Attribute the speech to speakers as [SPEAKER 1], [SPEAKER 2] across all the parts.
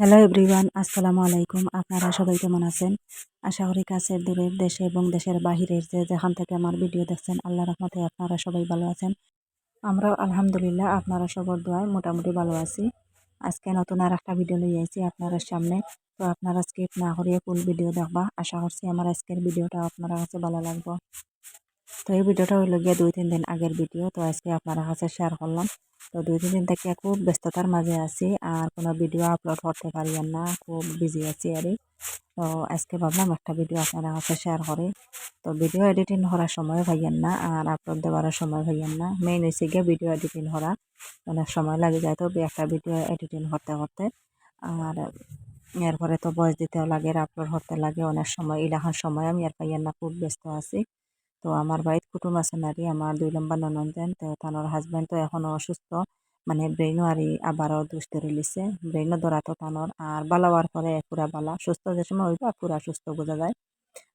[SPEAKER 1] Hello everyone আসসালামু আলাইকুম। আপনারা সবাই কেমন আছেন? আশা করি কাছের দূরের দেশে এবং দেশের বাহিরের যে যেখান থেকে আমার ভিডিও দেখছেন আল্লাহ রহমতে আপনারা সবাই ভালো আছেন। আমরাও আলহামদুলিল্লাহ আপনারা সবার দোয়ায় মোটামুটি ভালো আছি। আজকে নতুন আর একটা ভিডিও লই আইছি আপনারা সামনে। তো আপনারা স্কিপ না করিয়ে ফুল ভিডিও দেখবা। আশা করছি আমার আজকের ভিডিওটা আপনারা কাছে ভালো লাগবে। তো এই ভিডিওটা হইল গিয়ে দুই, তিন দিন আগের ভিডিও। তো আজকে আপনারা কাছে শেয়ার করলাম। তো দুই, তিন দিন থেকে খুব ব্যস্ততার মাঝে আছি আর কোনো ভিডিও আপলোড করতে পারি না। খুব বিজি আছি আর তো আজকে ভাবলাম একটা ভিডিও আপনারা কাছে শেয়ার করি। তো ভিডিও এডিটিং করার সময় ভাইয়েন না আর আপলোড দেওয়ার সময় ভাইয়েন না। মেইন হয়েছে গিয়ে ভিডিও এডিটিং করা। অনেক সময় লাগে যায় তো একটা ভিডিও এডিটিং করতে করতে। আর এরপরে তো বয়স দিতেও লাগে আপলোড করতে লাগে। অনেক সময় ইলাখান সময় আমি আর পাইয়েন না, খুব ব্যস্ত আছি। তো আমার বাড়িতে কুটুম আছে নারী, আমার দুই নম্বর ননন্দেন তো তানোর হাজব্যান্ড তো এখনও অসুস্থ। মানে ব্রেইনও আর আবারও দুষ ধরে লিছে ব্রেইনও ধরাতো তানোর। আর বালা হওয়ার পরে পুরা বালা। সুস্থ যে সময় হইব পুরা সুস্থ বোঝা যায়।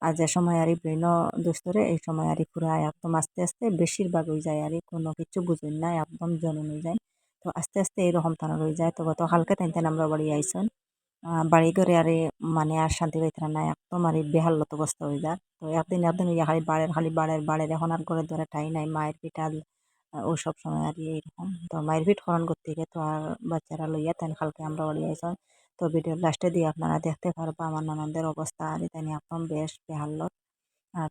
[SPEAKER 1] আর যে সময় আর ব্রেইনও দুষ ধরে, এই সময় আর পুরা একদম আস্তে আস্তে বেশিরভাগ হয়ে যায়। আর কোনো কিছু বুঝুন না, একদম জনন হয়ে যায়। তো আস্তে আস্তে এইরকম তানোর হয়ে যায়। তো তাই আমরা বাড়ি আইসন। বাড়ি ঘরে আরে মানে আর শান্তি পাইতারা না একদম আর বেহালত অবস্থা হয়ে যায়। তো একদিন একদিন ইয়া খালি বাড়ের খালি বাড়ের বাড়ের, এখন আর ঘরে ধরে ঠাই নাই, মায়ের পিঠাল ও সব সময় আর এরকম। তো মায়ের পিঠ খরণ করতে গিয়ে তো আর বাচ্চারা লইয়া তাই কালকে আমরা বাড়ি আইসাম তো ভিডিও লাস্টে দিয়ে আপনারা দেখতে পারব আমার ননদের অবস্থা, আর তাই একদম বেশ বেহালত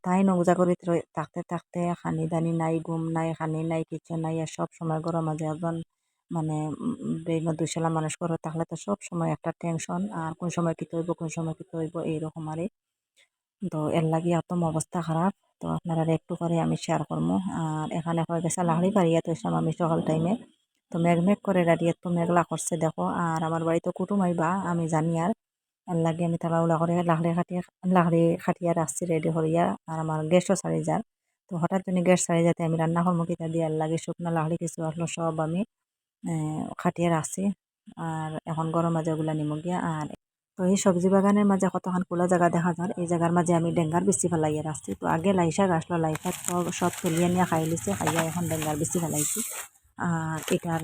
[SPEAKER 1] তাই নগুজা করে থাকতে থাকতে, খানি দানি নাই, ঘুম নাই, খানি নাই, কিছু নাই, আর সব সময় গরম মাঝে একজন মানে ব্রেইনত দুইশালা মানুষ করে, তাহলে তো সব সময় একটা টেনশন আর কোন সময় কী হইব কোন সময় কী হইব এইরকম আরই তো এর লাগি একদম অবস্থা খারাপ, তো আপনারা একটু করে আমি শেয়ার করব আর এখানে হয়ে গেছে লাহড়ি বাড়িয়া তো এসলাম আমি সকাল টাইমে তো মেঘ মেঘ করে দাঁড়িয়ে তো মেঘলা করছে, দেখো। আর আমার বাড়িতে কুটুম আইবা, আমি জানি আর। এর লাগে আমি তাড়াহুড়া করে লাহড়ি খাটিয়ে, লাহড়ি খাটিয়া রাখছি রেডি করিয়া, আর আমার গ্যাসও ছাড়ি যার তো হঠাৎ যদি গ্যাস ছাড়ি যাতে আমি রান্না করব কিতা দিয়ে, এর লাগে শুকনো লাহড়ি, কিছু আসলো, সব আমি খাটিয়ে রাখছি আর এখন গরম মাঝে ওগুলা নিমো গিয়া, আর তো এই সবজি বাগানের মাঝে কতক্ষণ খোলা জায়গা দেখা যায়, এই জায়গার মাঝে আমি ডেঙ্গার বেশি ফেলাইয়া রাখছি। তো আগে লাই শাক আসলো লাই সব সব তুলিয়ে নিয়ে খাই লিছে, খাইয়া এখন ডেঙ্গার বেশি ফেলাইছি। আর এটার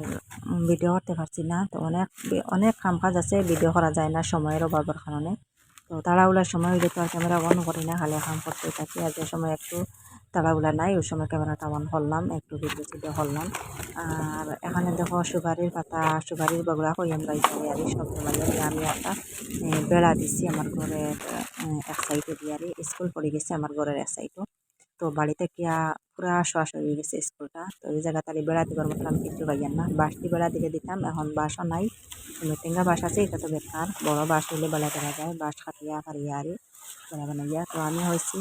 [SPEAKER 1] ভিডিও করতে পারছি না, তো অনেক অনেক কাম কাজ আছে, ভিডিও করা যায় না সময়ের অভাবের কারণে। তো তাড়াহুড়ার সময় হইলে তো আর ক্যামেরা অন করি না, খালি কাম করতে থাকি। আর যে সময় একটু তাড়াহুড়া নাই, ওই সময় ক্যামেরাটা অন করলাম একটু ভিডিও টিডিও করলাম আর এখানে দেখো, সুপারির পাতা, সুপারির বগুড়া হই আমরা আর সব মানে আমি একটা বেড়া দিছি, আমার ঘরের এক সাইডে দিয়ে আর স্কুল পড়ে গেছে আমার ঘরের এক সাইডও তো বাড়িতে কিয়া পুরা শ্বাস হয়ে গেছে স্কুলটা। তো ওই জায়গা তাহলে বেড়াতে মতো আমি কিছু পাইয়ান না। বাঁশটি বেড়া দিলে দিতাম, এখন বাসও নাই। মেটেঙ্গা বাস আছে, এটা তো বেকার। বড় বাস হইলে বেলা দেওয়া যায়। বাস খাটিয়া ফারিয়া আর বেড়া বানাইয়া। তো আমি হয়েছি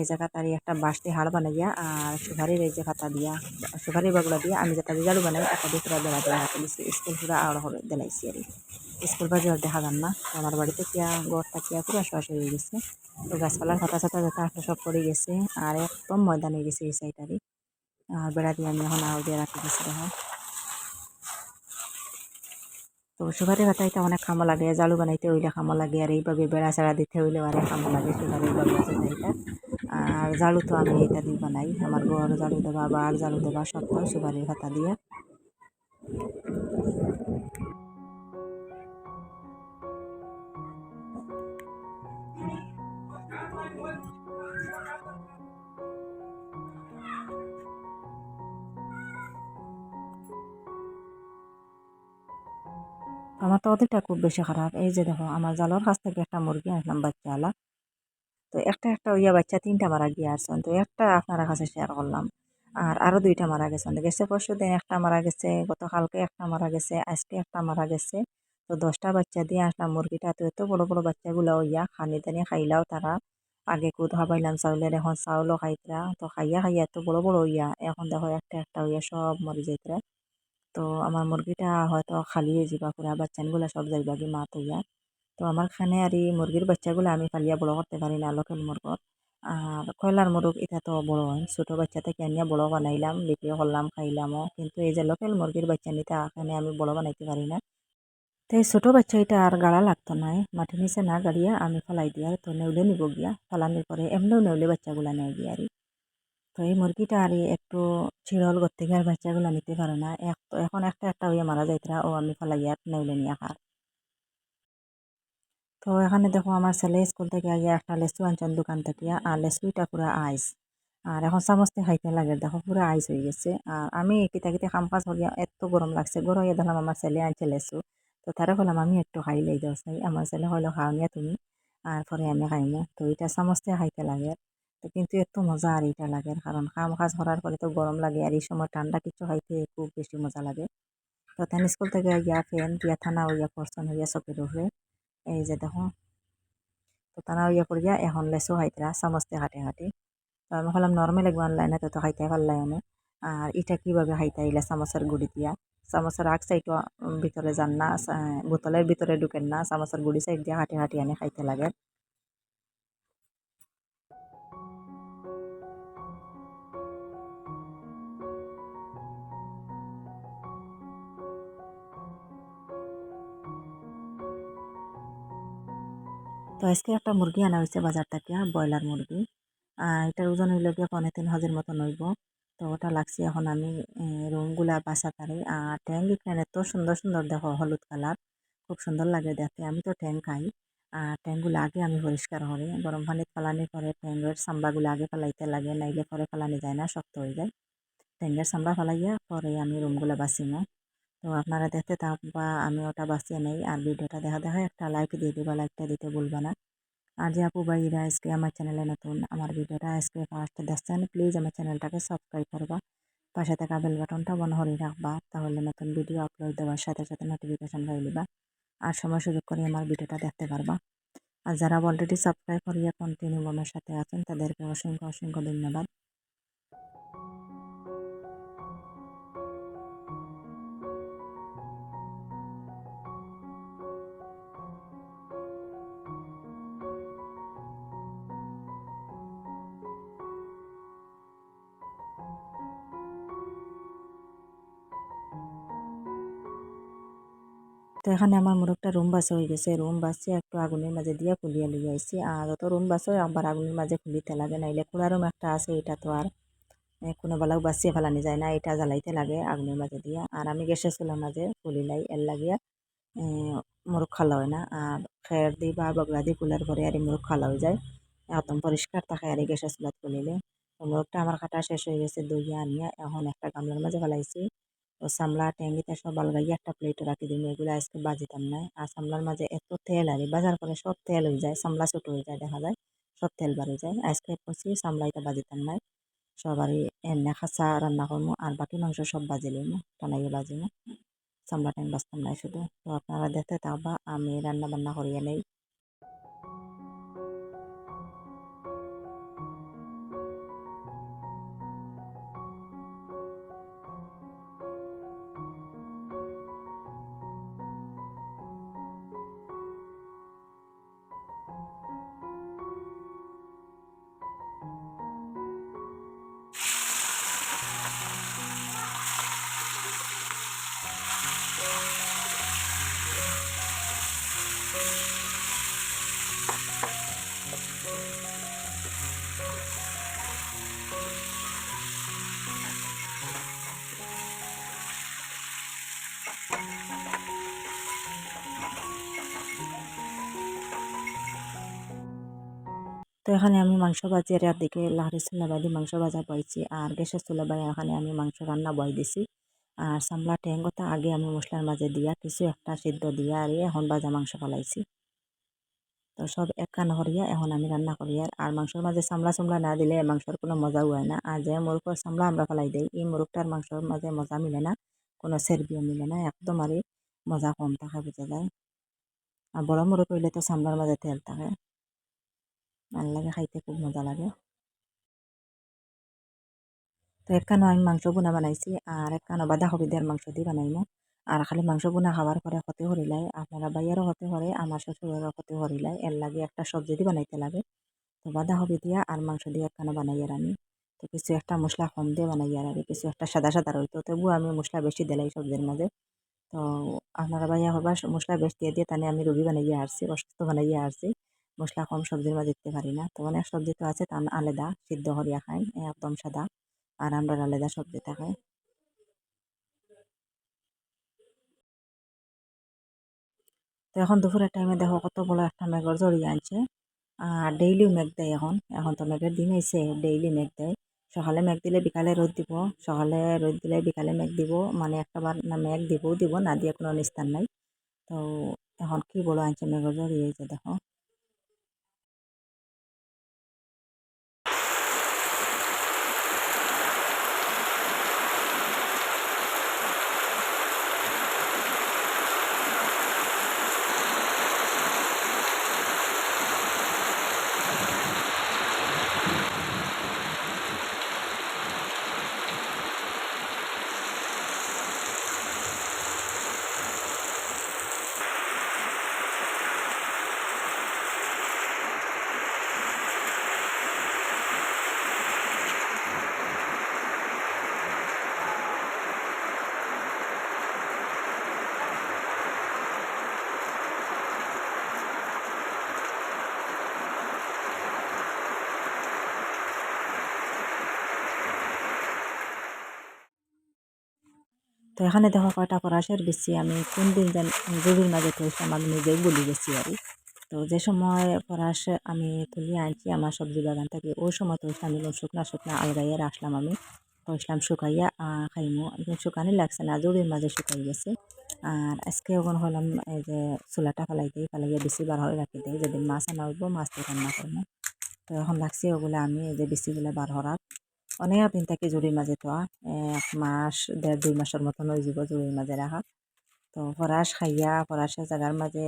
[SPEAKER 1] এই জায়গা তারি একটা বাঁশটি হাড় বানাইয়া আর সুপারির এই যে খাতা দিয়া, সুপারির বাগুলা দিয়া আমি যেটা জালু বানাই একটা দিয়ে পুরা বেড়া দেওয়া স্কুল পুরা আড় হবে দেলাইছি আর। স্কুল বাজে আর দেখা যান না। আমার বাড়িতে কিয়া গড়টা কিয়া পুরা শ্বাস হয়ে গেছে। তো গাছপালার খাতা ছাতা যেটা আসলে সব পড়ে গেছে আর একদম ময়দান হয়ে গেছে এই সাইডারই আর বেড়া দিয়ে আমি এখন আড় দিয়ে রাখি দিচ্ছি দেখো। তো সুপারি এটা অনেক খামো লাগে, জালু বানাইতে হইলে খামো লাগে আর এইভাবে বেড়া চেড়া দিতে হইলে আরে খামো লাগে সুপারি এটা। আর জালু তো আমি এটা দিয়ে বানাই, আমার বড় জালু দেবা বা আর জালু দেবা, সব তো সুপারির পাতা দিয়ে। আমার তো ওদেরটা খুব বেশি খারাপ। এই যে দেখো, আমার জালোর কাছ থেকে একটা মুরগি আসলাম বাচ্চা আলা তো একটা একটা ইয়া বাচ্চা তিনটা মারা গিয়ে আসছেন তো একটা আপনার কাছে শেয়ার করলাম। আর আরও দুইটা মারা গেছেন গেছে পরশু দিন একটা মারা গেছে, গতকালকে একটা মারা গেছে, আজকে একটা মারা গেছে। তো দশটা বাচ্চা দিয়ে আসলাম মুরগিটা। তো এত বড় বড় বাচ্চাগুলো ইয়া খানি দানি খাইলাও তারা। আগে কুদ খাবাইলাম চাউলের, এখন চাউলও খাইতরা। তো খাইয়া খাইয়া এত বড় বড় ইয়া এখন দেখো একটা একটা হইয়া সব মরে যাইতরা। তো আমার মুরগিটা হয়তো খালি যাবা, পুরা বাচ্চানগুলো সব যাইবা কি মা তৈয়া তো আমার খানে আর এই মুরগির বাচ্চাগুলো আমি ফালিয়া বড় করতে পারি না লোকেল মুরগর। আর কয়লার মুরগ, এটা তো বড় হয় ছোটো বাচ্চা থেকে আনিয়া বড় বানাইলাম বিক্রি করলাম, খাইলামও। কিন্তু এই যে লোকেল মুরগির বাচ্চা নিতে এখানে আমি বড় বানাইতে পারি না। তো এই ছোটো বাচ্চা এটা আর গাড়া লাগতো না মাটি নিচে না গাড়িয়া আমি ফেলাই দিয়া তো নেউলে নিব গিয়া। ফেলানোর পরে এমনিও নেউলে বাচ্চাগুলা নেয় গিয়া আর তো এই মুরগিটা আর একটু ছিড়ল করতে গিয়ে আর বাচ্চাগুলো নিতে পারে না। এক এখন একটা একটা হয়ে মারা যাইতরা ও আমি ফেলাইয়া নেউলে নিয়ে খার তো এখানে দেখো আমার ছেলে স্কুল থেকে আগে একটা লেসু আনছেন দোকান থেকে, আর লেসুটা পুরো আইস। আর এখন চামচতে খাইতে লাগে, দেখো পুরো আইস হয়ে গেছে। আর আমি কিতা কিতা খাম কাজ করিয়া এত গরম লাগছে গরম হয়ে দেখলাম আমার ছেলে আনছে লেসু তো তারা বললাম আমি একটু খাই লাই দাও চাই আমার ছেলে হলো খাও নিয়া তুমি, আর পরে আমি খাইমো। তো এটা চামচতে খাইতে লাগে। তো কিন্তু এত মজা আর এটা লাগে। কারণ কাম কাজ করার পরে তো গরম লাগে আর এই সময় ঠান্ডা কিছু খাইতে খুব বেশি মজা লাগে। তো তাই স্কুল থেকে গিয়া ফ্যান দিয়া থানা হইয়া পড়ছন হইয়া চকির উপরে। এই যে দেখো। তো তারা ইয়ে করিয়া এখন লেসু খাইতরা চামচতে হাঁটে হাঁটে। তো আমি ভাবলাম নর্মেল একবার আনলাই না তো তো খাইতে পারলাই না। আর এটা কীভাবে খাইতে আইলা চামচের গুড়ি দিয়া? চামচের আগ সাইডও ভিতরে যান না বোতলের ভিতরে ঢুকেন না চামচের গুড়ি সাইড দিয়ে হাঁটি হাঁটি আনে খাইতে লাগে। তো আজকে একটা মুরগি আনা হয়েছে বাজার থেকে, ব্রয়লার মুরগি। এটার ওজন হইল গিয়ে পনেরো তিন হাজার মতো নইব তো ওটা লাগছে এখন আমি রুমগুলা বাসা তারে। আর ট্যাং এখানে তো সুন্দর সুন্দর দেখো, হলুদ কালার। খুব সুন্দর লাগে দেখতে, আমি তো ট্যাং খাই। আর ট্যাংগুলো আগে আমি পরিষ্কার করি, গরম পানিত ফালানি পরে ট্যাঙ্গের চাম্বাগুলো আগে ফেলাইতে লাগে, নাইলে পরে ফেলানি যায় না, শক্ত হয়ে যায়। ট্যাঙ্গের চাম্বা ফেলাইয়া পরে আমি রুমগুলো বাঁচিমো তো আপনারা দেখতে থাকবা আমি ওটা বাঁচিয়ে নেই। আর ভিডিওটা দেখা দেখা একটা লাইক দিয়ে দিবা লাইকটা দিতে ভুলবা না। আর যে আপু ভাইরা আজকে আমার চ্যানেলে নতুন, আমার ভিডিওটা আজকে ফার্স্ট দেখছেন প্লিজ আমার চ্যানেলটাকে সাবস্ক্রাইব করবা। পাশে থাকা বেল বাটনটা বন্ধ করে রাখবা, তাহলে নতুন ভিডিও আপলোড দেওয়ার সাথে সাথে নোটিফিকেশন পাই নিবা আর সময় সুযোগ করে আমার ভিডিওটা দেখতে পারবা। আর যারা অলরেডি সাবস্ক্রাইব করিয়া কন্টিনিউ আমার সাথে আছেন, তাদেরকে অসংখ্য অসংখ্য ধন্যবাদ। তো এখানে আমার মোরগটা রুম বাসা হয়ে গেছে। রুম বাসে একটু আগুনের মাঝে দিয়া খুলিয়া লিয়ে আইসি আর অত রুম বাসে আবার আগুনের মাঝে খুলিতে লাগে। নাইলে খোলা রুম একটা আছে, এটা তো আর কোনো বেলাও বাঁচিয়ে ফেলানি যায় না। এটা জ্বালাইতে লাগে আগুনের মাঝে দিয়া। আর আমি গ্যাসের চুলার মাঝে খুলিলাই এর লাগিয়া মোরগ খালা হয় না। আর খের দি বা বগলা দি কুলার পরে আর মোরগ খালা হয়ে যায়। একদম পরিষ্কার থাকে আর গ্যাসের চুলাত খুলিলে। মোরগটা আমার কাটা শেষ হয়ে গেছে দইয়া আনিয়া। এখন একটা গামলার মাঝে ফেলাইছি। ও সামলা ট্যাঙ্গিতে সব আলগাইয়া একটা প্লেটে রাখি দিন এগুলো আজকে বাজিতাম না। আর সামলার মাঝে এত তেল আর, বাজার করে সব তেল হয়ে যায়, সামলা ছোট হয়ে যায়, দেখা যায়। সব তেল হয়ে যায়। আজকে করছি সামলাইতে বাজিতাম নাই সবারই এমনি খাঁচা রান্না করব আর বাকি মাংস সব বাজি লইমু, টানাইয়ে বাজিমু। সামলা টাইম বাঁচতাম নাই শুধু। তো আপনারা দেখতে থাকবা, আমি রান্না বান্না করিয়ে নেই। তো এখানে আমি মাংস ভাজি, আর দিকে লাহরি চুলা বাদি মাংস ভাজা বইছি, আর গ্যাসের চুলা বাই এখানে আমি মাংস রান্না বই দিছি। আর সামলা টেঙ্গটা আগে আমি মশলার মাঝে দিয়া, কিছু একটা সিদ্ধ দিয়া, আর এখন ভাজা মাংস ফলাইছি। তো সব এক কান হরিয়া এখন আমি রান্না করি, আর আর মাংসের মাঝে সামলা সামলা না দিলে মাংসর কোনো মজা হয় না। আর যে মুরগের সামলা আমরা ফেলাই দিই, এই মুরগটার মাংসর মাঝে মজা মিলে না, কোনো সেরবিও মিলে না, একদম আর মজা কম থাকে, বোঝা যায়। আর বড় মুরগ হইলে তো সামলার মাঝে তেল থাকে। ভালো লাগে খাইতে, খুব মজা লাগে। তো একখানো আমি মাংস বোনা বানাইছি আর একখানো বাঁধাকপি দেওয়ার মাংস দিয়ে বানাইমো। আর খালি মাংস বোনা খাবার পরে ক্ষতি করিলাই আপনারা বাইয়ারও হতে করে আমার শ্বশুরেরও ক্ষতি করিলাই এর লাগে একটা সবজি দিয়ে বানাইতে লাগে। তো বাদা বাঁধাকপি দিয়া আর মাংস দিয়ে একখানো বানাই আর আমি। তো কিছু একটা মশলা কম দিয়ে বানাই আর আমি, কিছু একটা সাদা সাদা রইতো তবুও আমি মশলা বেশি দিলাই সবজির মাঝে। তো আপনারা বাইয়া হবার মশলা বেশি দিয়ে দিয়ে তাহলে আমি রুগী বানাইয়া আসছি অসুস্থ বানাইয়া আসছি মশলা কম সবজির মাঝে দিতে পারি না। তো অনেক সবজি তো আছে তার আলাদা, সিদ্ধ করিয়া খাই একদম সাদা, আর আমরা আলাদা সবজি খাই। তো এখন দুপুরের টাইমে দেখো কত বড় একটা মেঘর জড়িয়ে আনছে। আর ডেইলি মেঘ দেয় এখন এখন তো মেঘের দিন হয়েছে ডেইলি মেঘ দেয়। সকালে মেঘ দিলে বিকালে রোদ দিব, সকালে রোদ দিলে বিকালে মেঘ দিব মানে একটাবার না মেঘ দিবও দিব, না দিয়ে কোনো নিস্তার নাই। তো এখন কি বড় আনছে মেঘর জড়িয়ে দেখো। তো এখানে দেখো কয়টা পরাশের বেশি, আমি কোন দিন যেন রবির মাঝে তুলছিলাম আমি নিজেই বলি গেছি আর তো যে সময় পরাশ আমি তুলি আনছি, আমার সবজি বাগান থেকে, ওই সময় তুলছিলাম এগুলো শুকনা শুকনা আলগাইয়া রাখলাম আমি। তুলছিলাম শুকাইয়া খাইমু। শুকানি লাগছে না জরির মাঝে শুকাই গেছে। আর আজকে ওখান হলাম এই যে চুলাটা ফেলাই দিই, ফেলাইয়া বেশি বার হয়ে রাখি দিই, যেদিন মাছ আনা হইব, মাছ দিয়ে রান্না করব তো এখন লাগছে ওগুলো আমি এই যে বেশিগুলো বার হরাক অনেক দিন থেকে জুড়ির মাঝে থোয়া এক মাস, দেড়, দুই মাসের মতন হয়ে যাব জুড়ির মাঝে রাখা তো ফরাস খাইয়া, ফরাসের জায়গার মাঝে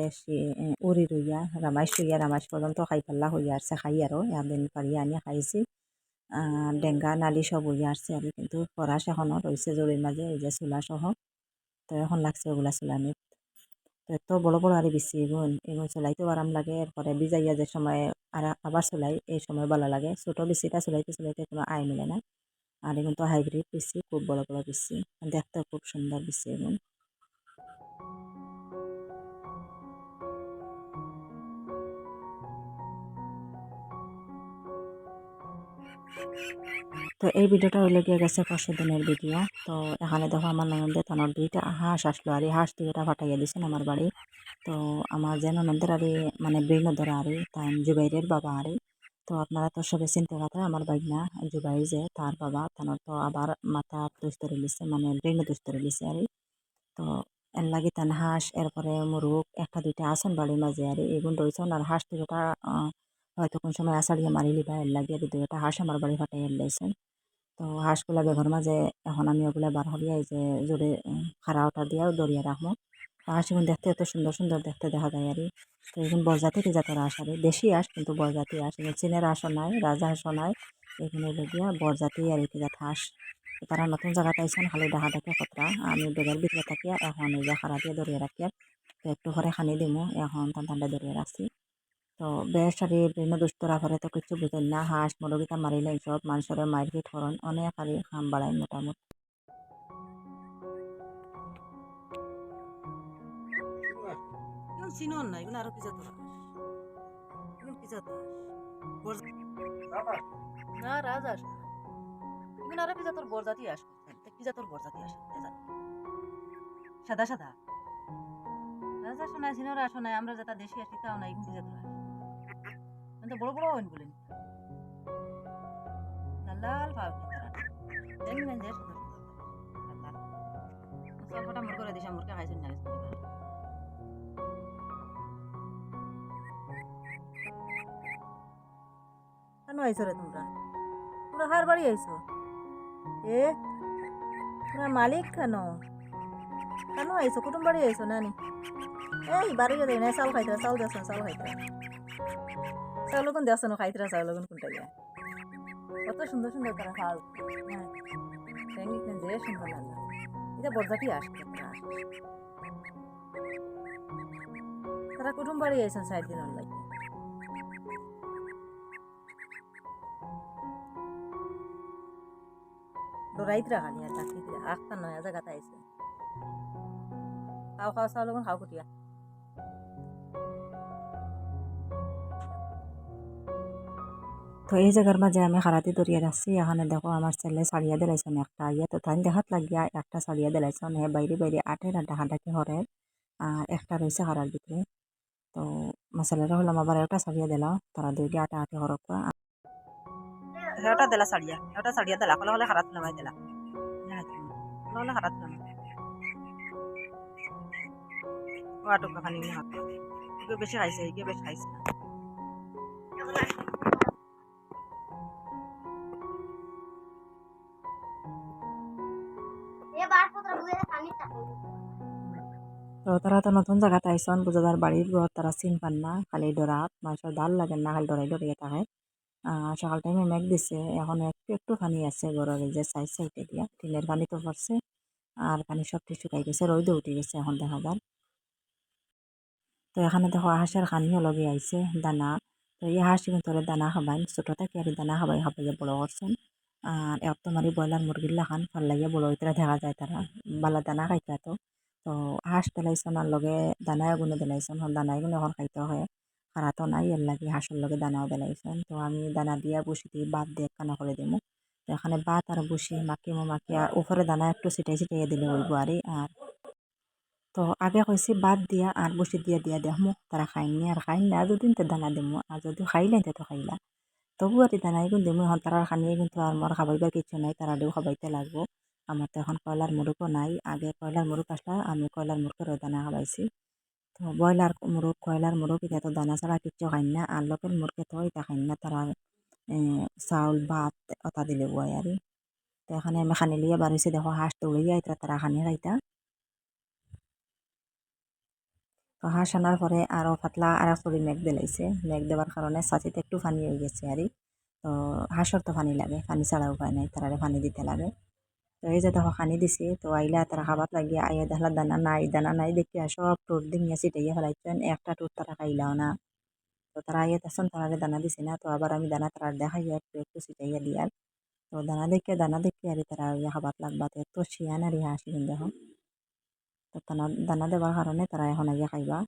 [SPEAKER 1] উড়ি রইয়া, রামাইশ রইয়া রামাইশ পর্যন্ত খাই পাল্লা হইয়া আসছে, খাই আরও একদিন পারিয়া আনি খাইছি। ডেঙ্গা, নালি সব হইয়া আসছে আর কিন্তু ফরাস এখনও রয়েছে জুড়ির মাঝে, এই যে চুলা সহ তো এখন লাগছে ওগুলা চুলানিত তো এত বড় বড় আর বেশি এগুন এগুন চলাইতেও আরাম লাগে। এরপরে বিজাইয়া যে সময় আর, আবার চলাই, এই সময় ভালো লাগে। ছোটো বেশিটা চলাইতে চলাইতে কোনো আয় মিলে না। আর এগুন তো হাইব্রিড বেশি, খুব বড় বড় বেশি। দেখতেও খুব সুন্দর বেশি এগুন। তো এই ভিডিওটা হইলে গিয়ে গেছে পরশু দিনের ভিডিও। তো এখানে দেখো আমার ননদের তনর দুইটা হাঁস আসলো আর এই হাঁস দুইটা ফাটাইয়া দিয়েছেন আমার বাড়ি। তো আমার যে ননদের আরে মানে ব্রেনদের আরে তাই জুবাইরের বাবা আরে। তো আপনারা তো সবে চিনতে পারে আমার বাইনা জুবাইর যে, তার বাবা, তার তো আবার মাথা দুষ ধরে মানে ব্রেনে দুষ ধরে লিছে আরে। তো এর লাগি তান হাঁস, এরপরে মুরুগ একটা দুইটা আসন বাড়ির মাঝে আরে এগুন রয়েছে আর হাঁস দুইটা হয়তো কোন সময় আষাঢ়িয়া মারি লিবা এর লাগে আর দুইটা হাঁস আমার বাড়ি ফাটাই এর লাইছেন তো হাঁসগুলা বেঘর মাঝে এখন আমি ওগুলা বার হলিয়া এই যে জোরে খাড়া ওটা দিয়াও দরিয়া রাখব হাঁস এখন দেখতে এত সুন্দর সুন্দর দেখতে দেখা যায় আর তো এখন বরজাতি জাতের হাঁস আর দেশি হাঁস কিন্তু বরজাতি হাঁস চীনের হাঁসও নাই রাজা হাঁসও নাই। এখানে লগিয়া বরজাতি আর কি জাত হাঁস তারা নতুন জায়গা পাইছেন খালি দেখা দেখে কতটা আমি বেগের ভিতরে থাকিয়া, এখন এই যে খাড়া দিয়ে দরিয়া রাখিয়া তো একটু ঘরে খানি দিমু, এখন টান টান্ডা দরিয়া রাখছি তো বেশ আর বিভিন্ন দুষ্টরা ঘরে তো কিছু বুঝেন না। হাঁস মুরগিটা মারিলে সব মানুষের মারপিট করেন অনেক আর খাম বাড়ায় মোটামুটি। চিনন না এগুলো আরও এগুলো আরও বরজাতি বরজাতি সাদা সাদা। রাজহাঁস নাই সিনোর নাই আমরা যেটা দেশি আসি তাও নাই এগুলো জাতর হাঁস তো বড় বড় হইন বলেন। লাল লাল ভাব দেখবেন যে সুন্দর সুন্দর সবটা মুরগি দিশা মুরগি খাইছেন না কেন আইছো রে তোমরা? তোমরা হার বাড়ি আইছো? এ? তোমরা মালিক কেন? কেন আইছো? কুটুম বাড়ি আইছো নানি? এই, বাড়ি গেলে না চাউল খাইতে চাউল দেছ চাউল খাইতে চাউল কোন দেছ না, খাইতে চাউল কোন কোনটা গিয়া কত সুন্দর সুন্দর তারা খাল হ্যাঁ। যে সুন্দর লাগল। এটা বরজাতি আসছে, তারা কুটুম বাড়ি আইছেন সাইড দিন লাগে। ডরাইত রাখানি আর চাকরি দিয়ে আখতা নয় জায়গাতে আইছে। খাও খাও চাউল খাও কুটিয়া। তো এই জায়গার মাঝে আমি হারাতি দরিয়া রাখছি এখানে দেখো আমার ছেলে সারিয়া দিলাইছেন একটা ইয়ে তো তাই দেখাত লাগিয়া একটা সারিয়া দিলাইছেন হে বাইরে বাইরে আটের আর ডাহাডাকি হরের আর একটা রয়েছে হারার ভিতরে মশলাটা হলাম আবার একটা সারিয়া দিলাম তারা দুইকে আটা আটি হরক হেটা দিলা সারিয়া হেটা সারিয়া দিলা হলে হলে হারাত নামাই দিলা হলে হলে হারাত নামাই ও আটুকা খানি হাত বেশি খাইছে এগিয়ে বেশি খাইছে তো তারা তো নতুন জায়গাতে আইসন বুঝাদার বাড়ির ঘর তারা চিন পান না, খালি ডরাত মানুষের ডাল লাগে না, খালি ডরাই ডরাইয়া থাকে সকাল টাইমে মেঘ দিছে, এখন একটু একটু পানি আছে ঘরের যে সাইড সাইডে দিয়া, টিনের পানি তো পড়ছে, আর পানি সব কিছু শুকাই গেছে রোদে উঠে গেছে এখন দেখা যার তো এখানে দেখো হাঁসের খানিও লগে আইছে, দানা, তো এই হাঁস কিন্তু দানা খাবাই ছোটো থেকে আর দানা খাবাই খাবাইয়া বড় করছেন আর এত মারি ব্রয়লার মুরগির লাখান, ভালো লাগে বড় হইতে দেখা যায় তারা বালা দানা খাইতা তো তো হাঁস দিলাইছন আর লগে দানায় গুনে দিলাইছন দানায় গুনে এখন খাইতে হয়। খারা তো নাই এর লাগে হাঁসের লগে দানাও দিলাইছন তো আমি দানা দিয়া বসি দিয়ে বাদ দিয়ে কানা করে দিমু। তো এখানে বাত আর বসি মাখিমো মাখিয়া উপরে দানা একটু ছিটাই ছিটাইয়া দিলে হইব আর আর তো আগে কইছি বাদ দিয়া আর বসি দিয়া দিয়া দেখমু তারা খাইনি আর খাইন না যদিন তো দানা দিমু আর যদি খাইলেন তো খাইলা। তবু আর দানাই কিন্তু দিমু এখন তারা খানিয়ে কিন্তু আর মোর খাবাইবার কিছু নাই তারাদেও খাবাইতে লাগবো। আমার তো এখন কয়লার মুরগও নাই। আগে কয়লার মুরগ আসলা আমি কয়লার মুরগেরও দানা খাবাইছি তো ব্রয়লার মুরগ কয়লার মুরগ এটা তো দানা ছাড়া কিচ্ছু খাই না। আর লোকেল মুরগে তো এটা খাই না, তারা চাউল, ভাত অতা দিলে বয় আর তো এখানে আমি খানি লিয়ে বাড়িছি দেখো হাঁস দৌড়িয়ে আইতা তারা খানি খাইতা। তো হাঁস আনার পরে আরও পাতলা আর একটু মেঘ দিলাইছে। মেঘ দেওয়ার কারণে সাঁচিতে একটু পানি হয়ে গেছে আর তো হাঁসর তো পানি লাগে, পানি ছাড়া উপায় নাই তারা পানি দিতে লাগে। তো এই যে দেখো পানি দিছি তো আইলা তারা খাবার লাগিয়ে আইয়া দেখলা দানা নাই দানা নাই দেখিয়া সব টুর দিয়ে ছিটাইয়া ফেলাইছেন একটা টুর তারা খাইলাও না তো তারা আইয়া দেখছেন তারা দানা দিছি না তো আবার আমি দানা তারা দেখাইয়া একটু একটু ছিটাইয়া দিয়ার তো দানা দেখিয়া দানা দেখিয়া আর তারা ইয়া খাবার লাগবা তো শিয়ান আর ইহা আসি দেখো তো দানা দানা দেওয়ার কারণে তারা এখন আইয়া খাইবা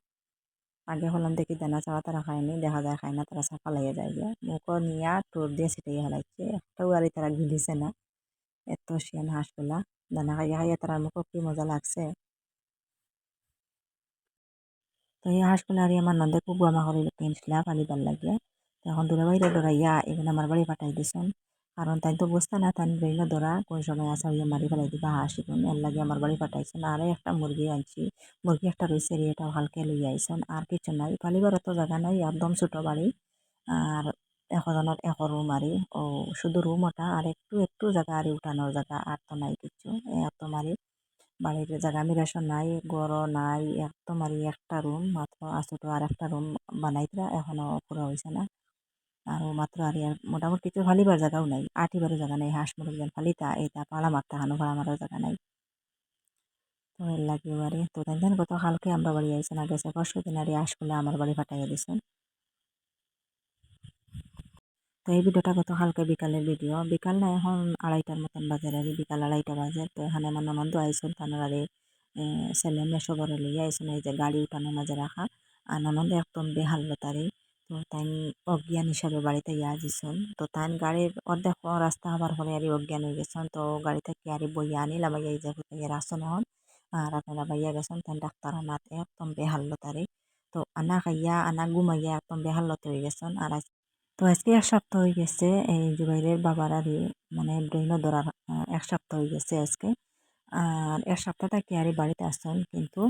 [SPEAKER 1] আগে হলাম দেখি দানা ছাড়া তারা খায়নি দেখা যায় খায় না তারা সাফা লাগিয়ে যায় গিয়া মুখ নিয়া টোর দিয়ে ছিটাইয়া হেলাইছে একটাও আর তারা গিলিছে না এত শিয়ান হাঁসগুলা। দানা খাইয়া খাইয়া তার মুখ কি মজা লাগছে? তো এই হাঁসগুলা আর আমার নন্দে খুব আমা করে কিনছিলা পালিবার লাগিয়া। এখন দূরে বাইরে ডরাইয়া এগুলো আমার বাড়ি পাঠাই দিছেন। কারণ তাই তো বুঝতে না, তাই রইল ধরা কোন সময় আসা হইয়া মারি ফেলাই দিবা হাঁস এগুন এর লাগে আমার বাড়ি পাঠাইছেন, আর একটা মুরগি আনছি। মুরগি একটা রয়েছে এটাও হালকে লইয়া আইসন আর কিছু নাই। পালিবার অত জায়গা নাই, একদম ছোট বাড়ি। আর একজনের এক রুম আরি ও শুধু রুম ওটা আর একটু একটু জায়গা আরি উঠানোর জায়গা আর তো নাই কিছু এত মারি বাড়ির জায়গা মিরাসন নাই গড়, নাই একদম মারি একটা রুম মাত্র ছোট আর একটা রুম বানাইতরা এখনও পুরো হয়েছে না। আর মাত্র আর মোটামুটি কিছু ফালিবার জায়গাও নাই আটিবারও জায়গা নাই হাঁস মুরগ যেন ফালিতা এটা পালা মারতা হানো ভাড়া মারার জায়গা নাই। তো এর লাগে বাড়ি তো তাই কত হালকে আমরা বাড়ি আইসেন আগে সে পরশু দিন আর হাঁসগুলো আমার বাড়ি পাঠাইয়া দিছেন তো এই ভিডিওটা কত হালকা বিকালের ভিডিও। বিকাল না এখন আড়াইটার মতন বাজার আর বিকাল আড়াইটা বাজার তো এখানে আমার ননন্দ আইসন তানার ছেলে মেশো বড় লইয়া আইসন এই যে গাড়ি উঠানোর মাঝে রাখা। আর ননন্দ একদম বেহাল তারি তো তাই অজ্ঞান হিসাবে বাড়িতে ইয়া দিছন তো তাই গাড়ির অর্ধেক রাস্তা হবার পরে আর অজ্ঞান হয়ে গেছেন। তো গাড়ি থেকে আর বইয়া আনিলাম এই যে আসন হন আর আপনারা বাইয়া গেছেন তাই ডাক্তার আনাতে একদম বেহাল তারি তো আনা খাইয়া, আনা ঘুমাইয়া একদম বেহালত হয়ে গেছেন। আর তো আজকে এক সপ্তাহ হয়ে গেছে, এই জুবাইরের বাবার আর মানে ব্রেইন ধরার এক সপ্তাহ হয়ে গেছে আজকে। আর এক সপ্তাহ থেকে আর বাড়িতে আসছেন কিন্তু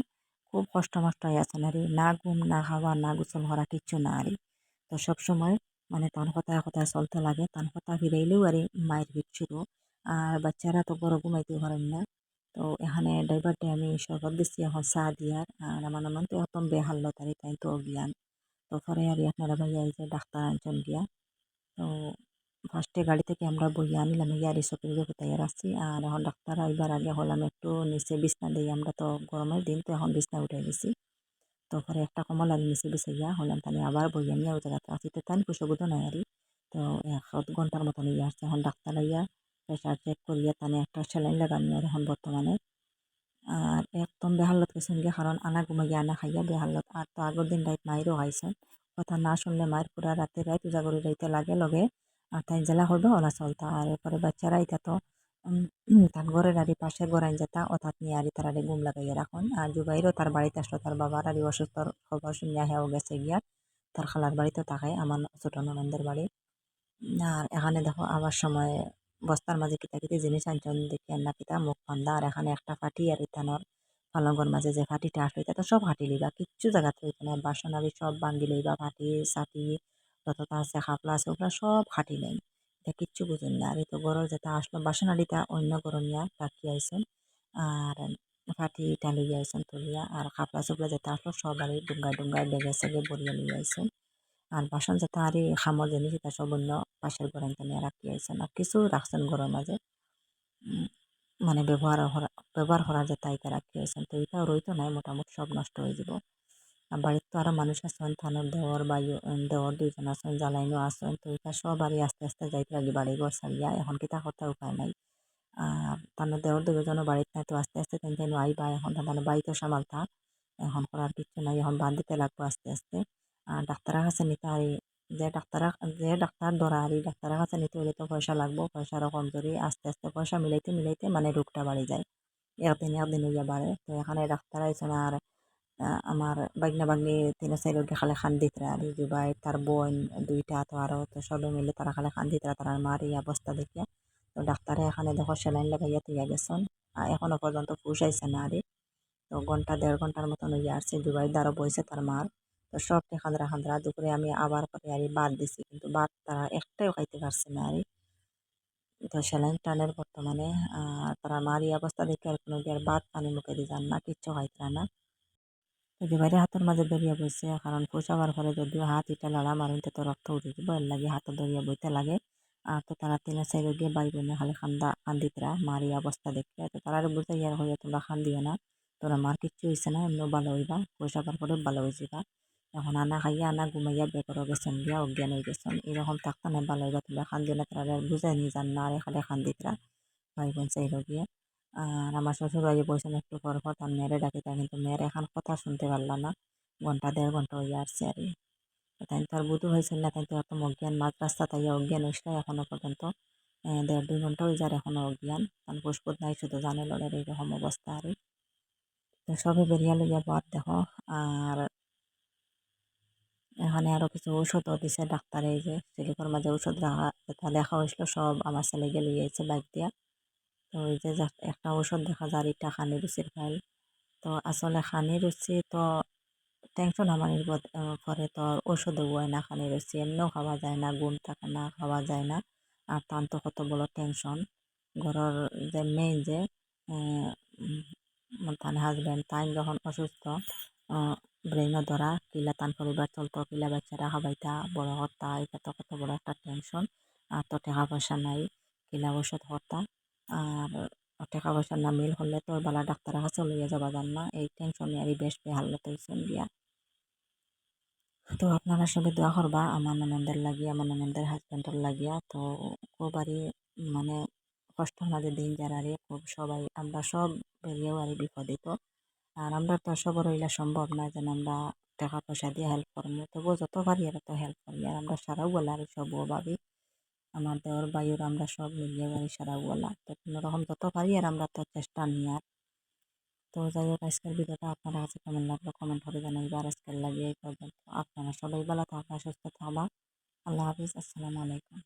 [SPEAKER 1] খুব কষ্ট মষ্ট হয়ে আছেন আর না ঘুম, না খাওয়া, না গোসল করা, কিচ্ছু না আর তো সবসময় মানে তার কথা কথা চলতে লাগে তার কথা ফিরাইলেও আর মায়ের ভিত শুরু। আর বাচ্চারা তো বড় ঘুমাইতে পারেন না। তো এখানে ড্রাইভারটি আমি শরবত দিচ্ছি এখন চা দিয়ার। আর আমার নাম তো একদম বেহাল্য তারি তাই তো অজ্ঞান। তো পরে আর আপনারা ভাইয়া এই যে ডাক্তার আনছেন গিয়া তো ফার্স্টে গাড়ি থেকে আমরা বইয়া আনিলাম ইয়ার রিসপের কোথায় আসছি আর এখন ডাক্তার আইবার আগে হলাম একটু নিচে বিছনা দিই, আমরা তো গরমের দিন, তো এখন বিছনা উঠে গেছি তো পরে একটা কমল নিচে বিছাইয়া হলাম তাহলে আবার বইয়া নিয়ে ওই জায়গাতে আসি তো তাই কুশবুধ নাই আর তো এক ঘণ্টার মতন ইয়ে আসছে এখন ডাক্তার আইয়া প্রেশার চেক করিয়া তানে একটা স্যালাইন লাগানো আর এখন বর্তমানে আর একদম বেহালত গেছেন গিয়ে কারণ আনা ঘুমাইয়া আনা খাইয়া বেহালত আর তো আগের দিন রাইত মায়েরও খাইছেন কথা না শুনলে মায়ের পুরা রাতে রাইত উজাগরি রাইতে লাগে লগে। আর তাই জেলা করবে ওলা চলতা। আর এরপরে বাচ্চারা এটা তো তার ঘরের আরি পাশে গড়াইন যেতা অর্থাৎ নিয়ে আরি তার ঘুম লাগাইয়া রাখুন। আর জুবাইরও তার বাড়িতে আসলো, তার বাবার আরি অসুস্থ খবর শুনিয়া হেও গেছে গিয়া, তার খালার বাড়িতে থাকে আমার ছোট ননদের বাড়ি। আর এখানে দেখো, আবার সময় বস্তার মাঝে কিতা কিতা জিনিস আনছেন দেখি না কিতা মুখ পান্দা আর এখানে একটা ফাটি আর ইতানোর পালঙ্গর মাঝে যে ফাটিটা আসলো এটা সব হাঁটি লইবা, কিচ্ছু জায়গাতে হইতো না। বাসন আবি সব ভাঙ্গি লইবা, ফাটি সাটি যতটা আছে, খাপলা আছে, ওগুলো সব হাঁটি লইন। এটা কিচ্ছু বুঝুন না। আর এই তো গরর যেটা আসলো, বাসন আড়িটা অন্য গরম নিয়া রাখি আইসেন আর ফাটি ইটা লইয়া আইসেন তুলিয়া, আর খাপলা চুপলা যেটা আসলো, সব আর ডুঙ্গায় ডুঙ্গায় বেগে সেগে বরিয়া লইয়া আইসেন আর বাসন যেটা আর খামর জিনিস, এটা সব অন্য পাশের ঘরে নিয়ে রাখি আইসেন আর কিছু রাখছেন ঘরের মাঝে। মানে ব্যবহার করা- ব্যবহার করার যে তাইতে রাখি আইসেন তো এটাও রইতো নাই, মোটামুটি সব নষ্ট হয়ে যাব। আর বাড়িতে তো আরও মানুষ আছেন, থানোর দেওয়ার বায়ু দেওয়ার দুইজন আছেন, জ্বালাইনও আছেন, তো এটা সব বাড়ি আস্তে আস্তে যাইতে লাগি বাড়ি ঘর ছাড়িয়া, এখন কিতা কথা উপায় নাই। আর তার দেওয়ার দুজনও বাড়িতে নাই, তো আস্তে আস্তে তেন তেন আইবা, এখন তার বাড়িতে সামালতা এখন করার কিছু নাই, এখন বাদ দিতে লাগবো আস্তে আস্তে। আর ডাক্তারের কাছে নিতে আর যে ডাক্তার যে ডাক্তার ধরা আর ডাক্তারের কাছে নিতে হলে তো পয়সা লাগবো পয়সারও কমজোরি আস্তে আস্তে পয়সা মিলাইতে মিলাইতে মানে রোগটা বাড়ি যায় একদিন একদিন হইয়া বাড়ে তো এখানে ডাক্তার আইসন আর আমার বাগনা বাগনি তিন লোকে খালে খান দিতরা আর জুবাই তার বোন দুইটা তো আরও তো সবে মিলে তারা খালে খান দিতরা তার মার এই অবস্থা দেখিয়া তো ডাক্তারে এখানে দেখো সেলাইন লাগাইয়া তুইয়া গেছন আর এখনও পর্যন্ত পুষ আইসে না আরে তো ঘণ্টা দেড় ঘণ্টার মতন হইয়া আসছে জুবাই দ্বারা বইছে তার মার তো সবটি খান্দরা খান্দরা দুপুরে আমি আবার করে আর বাদ দিছি, কিন্তু বাদ তারা একটাও খাইতে পারছে না আর। তো সেলাইন টানের বর্তমানে আর তারা মার অবস্থা দেখে আর কোনো আর বাদ পানি মুখে দিয়ে যান না, কিচ্ছু খাইতে না। জুবাইরে হাতের মাঝে দরিয়া বইছে, কারণ পোষাবার পরে যদিও হাত ইটা লাড়া মারুন তো রক্ত উঠে দিব এর লাগে হাতে দরিয়া বইতে লাগে। আর তো তারা তিনে চাই গিয়ে বাই বোনে খালি খান্দা খান্দিতরা মার এই অবস্থা দেখে। তো তারা বুঝাই আর হইয়া তোমরা খান্দিও না তোরা মার কিচ্ছু হয়েছে না, এমনিও ভালো হইবা পয়সাবার পরে ভালো হয়ে এখন আনা খাইয়া আনা ঘুমাইয়া বেকরও গেছেন গিয়া অজ্ঞান হয়ে গেছেন এরকম থাকতে না ভালো হইবা তোমরা খান্দিও না তারা বুঝাই নিয়ে যান না আর এখানে খান্দিতরা ভাই বোন চাইল গিয়ে আর আমার শ্বশুর বাড়ি বলছেন একটু পর পর তার মেয়েরে ডাকিতা কিন্তু মেয়ের এখন কথা শুনতে পারলাম না ঘণ্টা দেড় ঘণ্টা হইয়া আসছে আর তাই তো আর বুধু হয়েছিল না তাই তো এত অজ্ঞান মাঝ রাস্তা তাই অজ্ঞান হয়েছিল এখনও পর্যন্ত দেড় দুই ঘণ্টা হয়ে যার এখনও অজ্ঞান কারণ পুষ্পত নাই শুধু জানে লড়ের এইরকম অবস্থা আর তো সবে বেরিয়া লইয়া বাদ দেখো আর এখানে আরও কিছু ঔষধও দিছে ডাক্তারে এই যে সিলিকর মাঝে ঔষধ রাখা লেখা হয়েছিল সব আমার ছেলে গিয়ে লইয়া আইছে বাইক দিয়া। তো ওই যে একটা ঔষধ দেখা যায় এটা খানি রুচির ফাইল তো আসলে খানি রুচি তো টেনশন আমার পরে তো ওষুধও হয় না, খানি রুচি। এমনিও খাওয়া যায় না, ঘুম থাকে না, খাওয়া যায় না। আর তান তো কত বড় টেনশন ঘরের যে মেইন যে তান হাজবেন্ড তাই যখন অসুস্থ ব্রেইনও ধরা, কিলা তান পরিবার চলতো, কিলা বাচ্চারা খাবাইতা বড় হতা এটা তো কত বড় একটা টেনশন আর তো টাকা পয়সা নাই, কিলা ওষুধ হতা আর টাকা পয়সা না মিল হলে তো বালা ডাক্তারের কাছে লইয়া যাবা যান না, এই টেনশন নিয়ে বেশ বেহালত হয়েছেন গিয়া। তো আপনারা সবাই দোয়া করবা, আমার ননদের লাগিয়া আমার ননদের হাজবেন্ডের লাগিয়া তো খুবই মানে কষ্ট মাঝে দিন যারারে খুব সবাই, আমরা সব বেরিয়েও আর বিপদিত আর আমরা তো সবার হইলে সম্ভব না যেন আমরা টাকা পয়সা দিয়ে হেল্প করব তবুও যত পারি আর তো হেল্প করি। আর আমরা সারাও বলা আর সব ভাবি আমার দেওয়ার বায়ুর আমরা সব মিলিয়ে বাড়ি বলা। তো কোনো রকম যত পারি আর আমরা তো চেষ্টা নিই আর। তো যাই হোক, আজকের ভিডিওটা আপনার কাছে কেমন লাগল কমেন্ট করে জানাইবা। আর আজকের লাগিয়ে এই পর্যন্ত। আপনারা সবাই ভালো থাকবা, সুস্থ থাকবা। আল্লাহ হাফিজ। আসসালামু আলাইকুম।